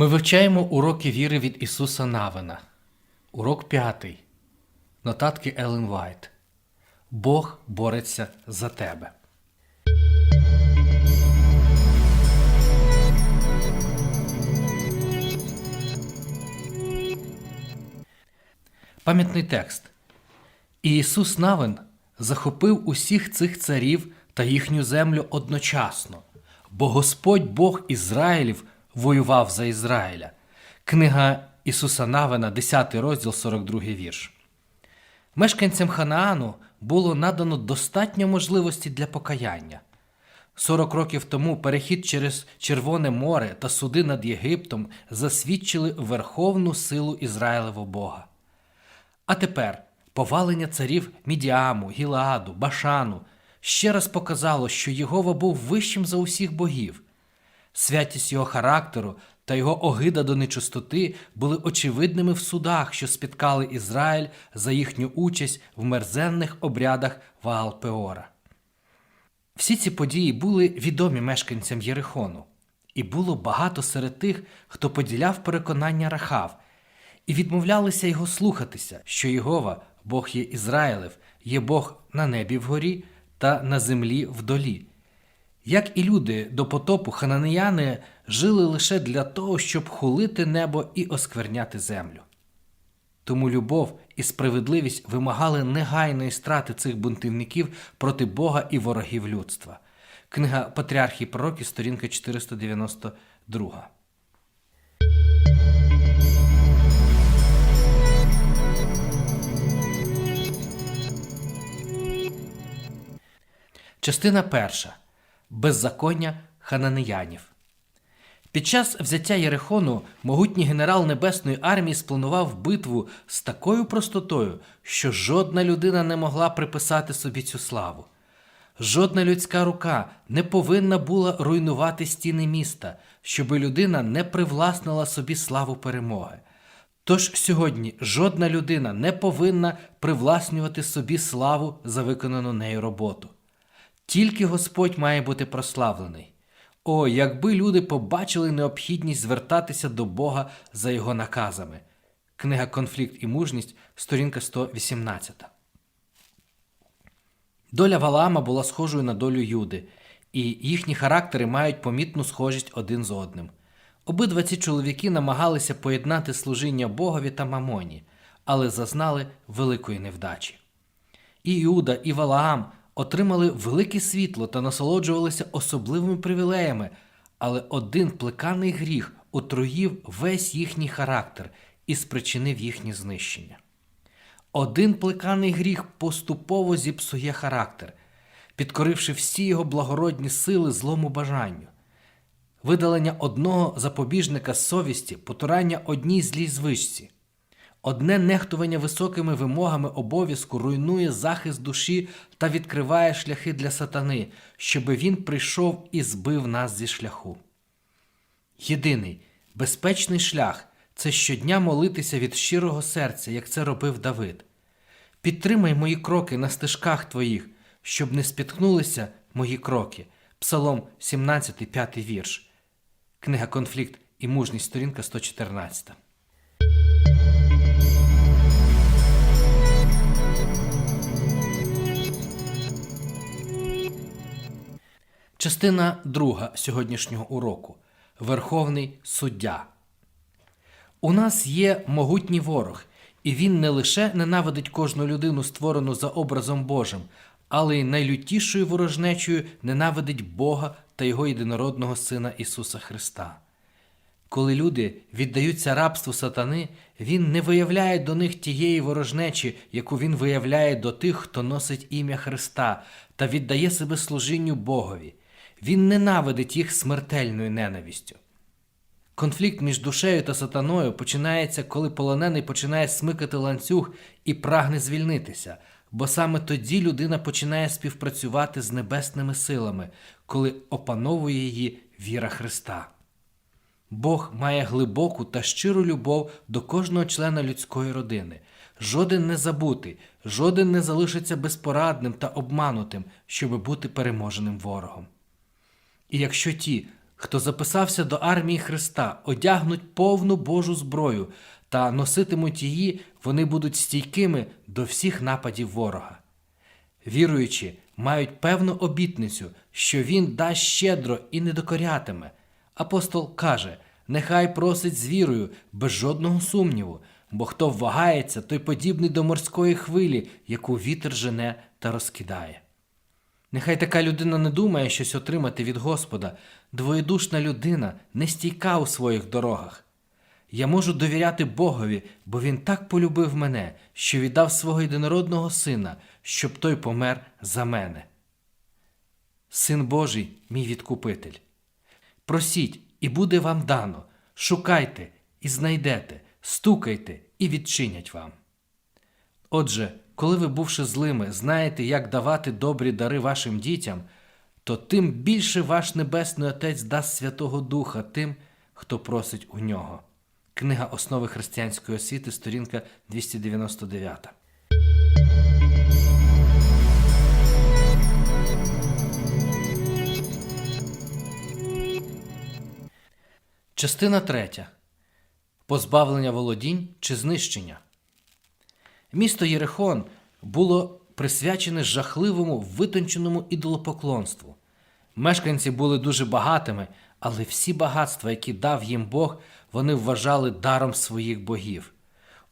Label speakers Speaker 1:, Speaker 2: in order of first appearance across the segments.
Speaker 1: Ми вивчаємо уроки віри від Ісуса Навина. Урок п'ятий. Нотатки Елен Вайт. Бог бореться за тебе. Пам'ятний текст. І Ісус Навин захопив усіх цих царів та їхню землю одночасно, бо Господь Бог Ізраїлів воював за Ізраїля. Книга Ісуса Навина, 10 розділ, 42 вірш. Мешканцям Ханаану було надано достатньо можливості для покаяння. 40 років тому перехід через Червоне море та суди над Єгиптом засвідчили верховну силу Ізраїлевого Бога. А тепер повалення царів Мідіаму, Гілааду, Башану ще раз показало, що Єгова був вищим за усіх богів. Святість його характеру та його огида до нечистоти були очевидними в судах, що спіткали Ізраїль за їхню участь в мерзенних обрядах Ваал-Пеора. Всі ці події були відомі мешканцям Єрихону, і було багато серед тих, хто поділяв переконання Рахав, і відмовлялися його слухатися, що Єгова, Бог є Ізраїлев, є Бог на небі вгорі та на землі вдолі. Як і люди до потопу, хананеяни жили лише для того, щоб хулити небо і оскверняти землю. Тому любов і справедливість вимагали негайної страти цих бунтівників проти Бога і ворогів людства. Книга Патріархії пророки, сторінка 492. Частина перша. Беззаконня хананеянів. Під час взяття Єрихону могутній генерал Небесної армії спланував битву з такою простотою, що жодна людина не могла приписати собі цю славу. Жодна людська рука не повинна була руйнувати стіни міста, щоби людина не привласнила собі славу перемоги. Тож сьогодні жодна людина не повинна привласнювати собі славу за виконану нею роботу. Тільки Господь має бути прославлений. О, якби люди побачили необхідність звертатися до Бога за його наказами. Книга Конфлікт і мужність, сторінка 118. Доля Валаама була схожою на долю Юди, і їхні характери мають помітну схожість один з одним. Обидва ці чоловіки намагалися поєднати служіння Богові та Мамоні, але зазнали великої невдачі. І Іуда, і Валаам отримали велике світло та насолоджувалися особливими привілеями, але один плеканий гріх отруїв весь їхній характер і спричинив їхнє знищення. Один плеканий гріх поступово зіпсує характер, підкоривши всі його благородні сили злому бажанню. Видалення одного запобіжника совісті, потурання одній злій звичці. Одне нехтування високими вимогами обов'язку руйнує захист душі та відкриває шляхи для сатани, щоби він прийшов і збив нас зі шляху. Єдиний безпечний шлях це щодня молитися від щирого серця, як це робив Давид. Підтримай мої кроки на стежках твоїх, щоб не спіткнулися мої кроки. Псалом 17, 5 вірш. Книга Конфлікт і мужність, сторінка 114. Частина друга сьогоднішнього уроку. Верховний суддя. У нас є могутній ворог, і він не лише ненавидить кожну людину, створену за образом Божим, але й найлютішою ворожнечою ненавидить Бога та Його єдинородного Сина Ісуса Христа. Коли люди віддаються рабству сатани, він не виявляє до них тієї ворожнечі, яку він виявляє до тих, хто носить ім'я Христа та віддає себе служінню Богові. Він ненавидить їх смертельною ненавістю. Конфлікт між душею та сатаною починається, коли полонений починає смикати ланцюг і прагне звільнитися, бо саме тоді людина починає співпрацювати з небесними силами, коли опановує її віра Христа. Бог має глибоку та щиру любов до кожного члена людської родини. Жоден не забутий, жоден не залишиться безпорадним та обманутим, щоби бути переможеним ворогом. І якщо ті, Хто записався до армії Христа, одягнуть повну Божу зброю та носитимуть її, вони будуть стійкими до всіх нападів ворога. Віруючі мають певну обітницю, що він дасть щедро і не докорятиме. Апостол каже: нехай просить з вірою, без жодного сумніву, бо хто вагається, той подібний до морської хвилі, яку вітер жене та розкидає. Нехай така людина не думає щось отримати від Господа. Двоєдушна людина не стійка у своїх дорогах. Я можу довіряти Богові, бо Він так полюбив мене, що віддав свого єдинородного сина, щоб той помер за мене. Син Божий, мій відкупитель. Просіть, і буде вам дано, шукайте і знайдете, стукайте і відчинять вам. Отже, коли ви, бувши злими, знаєте, як давати добрі дари вашим дітям, то тим більше ваш Небесний Отець дасть Святого Духа тим, хто просить у нього. Книга Основи християнської освіти, сторінка 299. Частина третя. Позбавлення володінь чи знищення. Місто Єрихон було присвячене жахливому витонченому ідолопоклонству. Мешканці були дуже багатими, але всі багатства, які дав їм Бог, вони вважали даром своїх богів.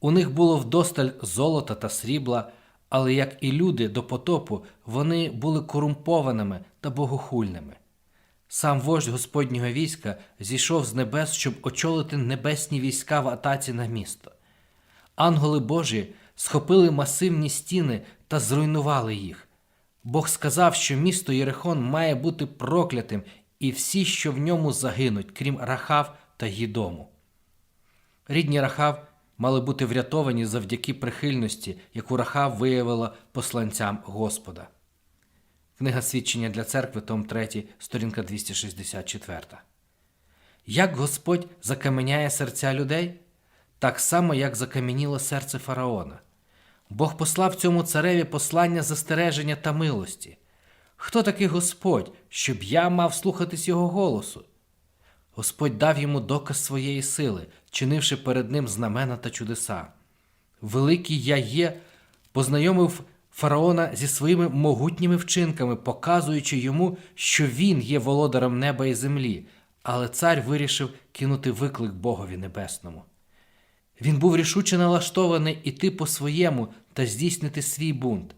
Speaker 1: У них було вдосталь золота та срібла, але як і люди до потопу, вони були корумпованими та богохульними. Сам вождь Господнього війська зійшов з небес, щоб очолити небесні війська в атаці на місто. Ангели Божі схопили масивні стіни та зруйнували їх. Бог сказав, що місто Єрихон має бути проклятим, і всі, що в ньому загинуть, крім Рахав та її дому. Рідні Рахав мали бути врятовані завдяки прихильності, яку Рахав виявила посланцям Господа. Книга свідчення для церкви, Том 3, сторінка 264. Як Господь закаменяє серця людей? Так само, як закам'яніло серце фараона. Бог послав цьому цареві послання застереження та милості. Хто такий Господь, щоб я мав слухатись його голосу? Господь дав йому доказ своєї сили, чинивши перед ним знамена та чудеса. Великий я є, познайомив фараона зі своїми могутніми вчинками, показуючи йому, що він є володарем неба і землі, але цар вирішив кинути виклик Богові Небесному. Він був рішуче налаштований іти по своєму та здійснити свій бунт.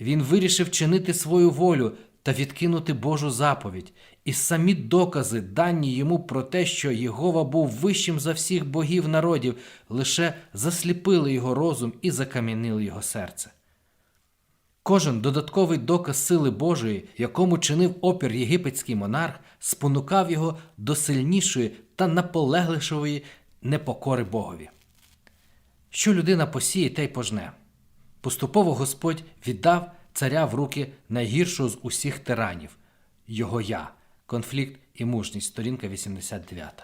Speaker 1: Він вирішив чинити свою волю та відкинути Божу заповідь, і самі докази, дані йому про те, що Єгова був вищим за всіх богів народів, лише засліпили його розум і закам'янили його серце. Кожен додатковий доказ сили Божої, якому чинив опір єгипетський монарх, спонукав його до сильнішої та наполегливішої непокори Богові. Що людина посіє, те й пожне. Поступово Господь віддав царя в руки найгіршого з усіх тиранів його я. Конфлікт і мужність, сторінка 89.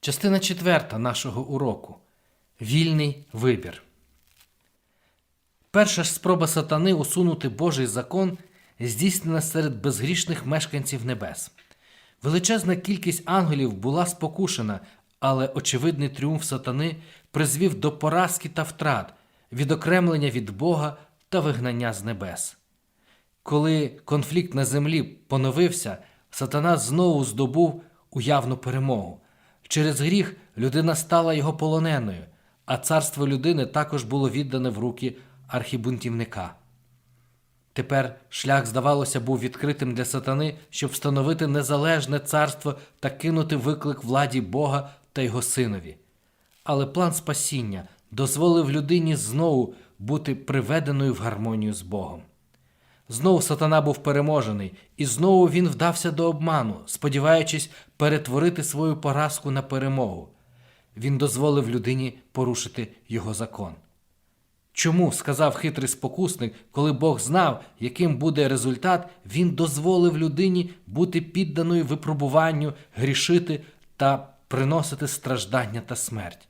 Speaker 1: Частина четверта нашого уроку. Вільний вибір. Перша ж спроба сатани усунути Божий закон здійснена серед безгрішних мешканців небес. Величезна кількість ангелів була спокушена, але очевидний тріумф сатани призвів до поразки та втрат, відокремлення від Бога та вигнання з небес. Коли конфлікт на землі поновився, сатана знову здобув уявну перемогу. Через гріх людина стала його полоненою, а царство людини також було віддане в руки архібунтівника. Тепер шлях, здавалося, був відкритим для сатани, щоб встановити незалежне царство та кинути виклик владі Бога та його синові. Але план спасіння дозволив людині знову бути приведеною в гармонію з Богом. Знову сатана був переможений, і знову він вдався до обману, сподіваючись перетворити свою поразку на перемогу. Він дозволив людині порушити його закон. Чому, сказав хитрий спокусник, коли Бог знав, яким буде результат, він дозволив людині бути підданою випробуванню, грішити та приносити страждання та смерть.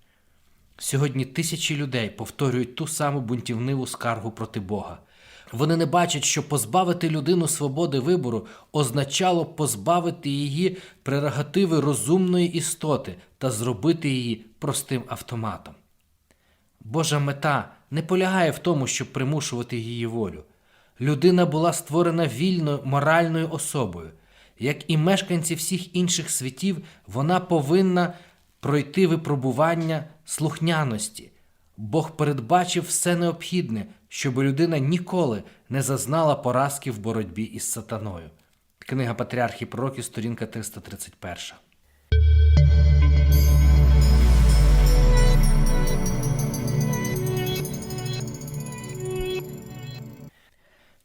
Speaker 1: Сьогодні тисячі людей повторюють ту саму бунтівниву скаргу проти Бога. Вони не бачать, що позбавити людину свободи вибору означало позбавити її прерогативи розумної істоти та зробити її простим автоматом. Божа мета не полягає в тому, щоб примушувати її волю. Людина була створена вільною моральною особою. Як і мешканці всіх інших світів, вона повинна пройти випробування слухняності. Бог передбачив все необхідне, щоб людина ніколи не зазнала поразки в боротьбі із сатаною. Книга Патріархів Пророків, сторінка 331.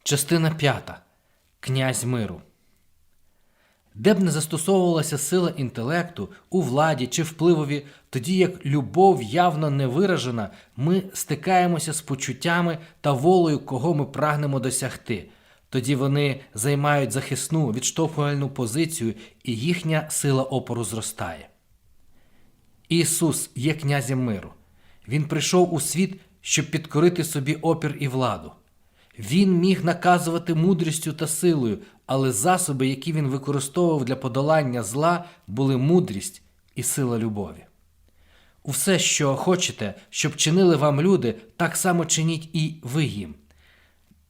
Speaker 1: Частина п'ята. Князь миру. Де б не застосовувалася сила інтелекту у владі чи впливові, тоді як любов явно не виражена, ми стикаємося з почуттями та волею, кого ми прагнемо досягти. Тоді вони займають захисну відштовхувальну позицію, і їхня сила опору зростає. Ісус є князем миру. Він прийшов у світ, щоб підкорити собі опір і владу. Він міг наказувати мудрістю та силою, але засоби, які він використовував для подолання зла, були мудрість і сила любові. Усе, що хочете, щоб чинили вам люди, так само чиніть і ви їм.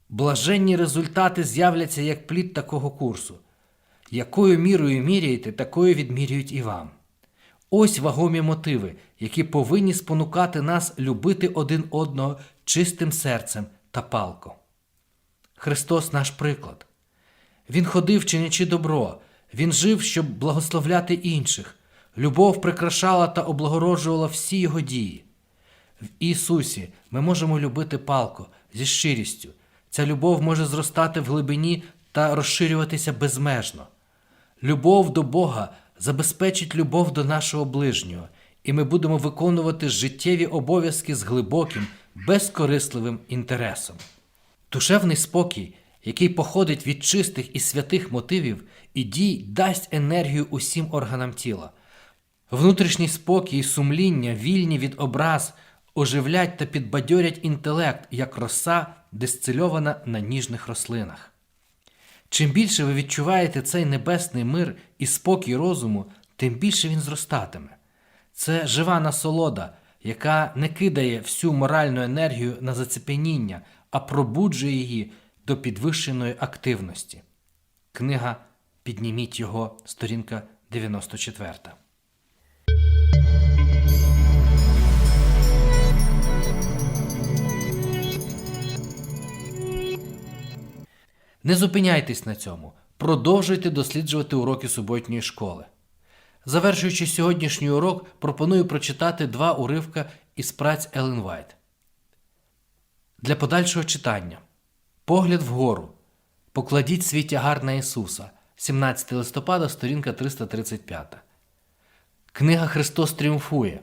Speaker 1: Блаженні результати з'являться як плід такого курсу. Якою мірою міряєте, такою відмірюють і вам. Ось вагомі мотиви, які повинні спонукати нас любити один одного чистим серцем та палко. Христос наш приклад. Він ходив, чинячи добро, Він жив, щоб благословляти інших. Любов прикрашала та облагороджувала всі його дії. В Ісусі ми можемо любити палко зі щирістю. Ця любов може зростати в глибині та розширюватися безмежно. Любов до Бога забезпечить любов до нашого ближнього, і ми будемо виконувати життєві обов'язки з глибоким, безкорисливим інтересом. Душевний спокій, який походить від чистих і святих мотивів і дій, дасть енергію усім органам тіла. Внутрішній спокій і сумління, вільні від образ, оживлять та підбадьорять інтелект, як роса, дистильована на ніжних рослинах. Чим більше ви відчуваєте цей небесний мир і спокій розуму, тим більше він зростатиме. Це жива насолода, яка не кидає всю моральну енергію на зацепеніння, а пробуджує її до підвищеної активності. Книга Підніміть його, сторінка 94. Не зупиняйтесь на цьому. Продовжуйте досліджувати уроки суботньої школи. Завершуючи сьогоднішній урок, пропоную прочитати два уривка із праць Елен Вайт. Для подальшого читання. Погляд вгору. Покладіть свій тягар на Ісуса. 17 листопада, сторінка 335. Книга Христос тріумфує.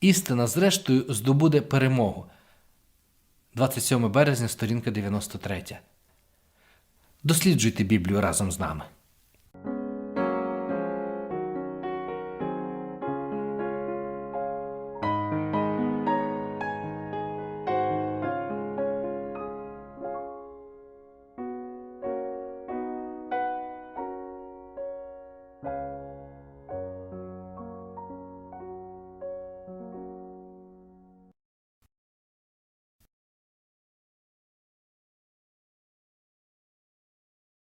Speaker 1: Істина, зрештою, здобуде перемогу. 27 березня, сторінка 93. Досліджуйте Біблію разом з нами.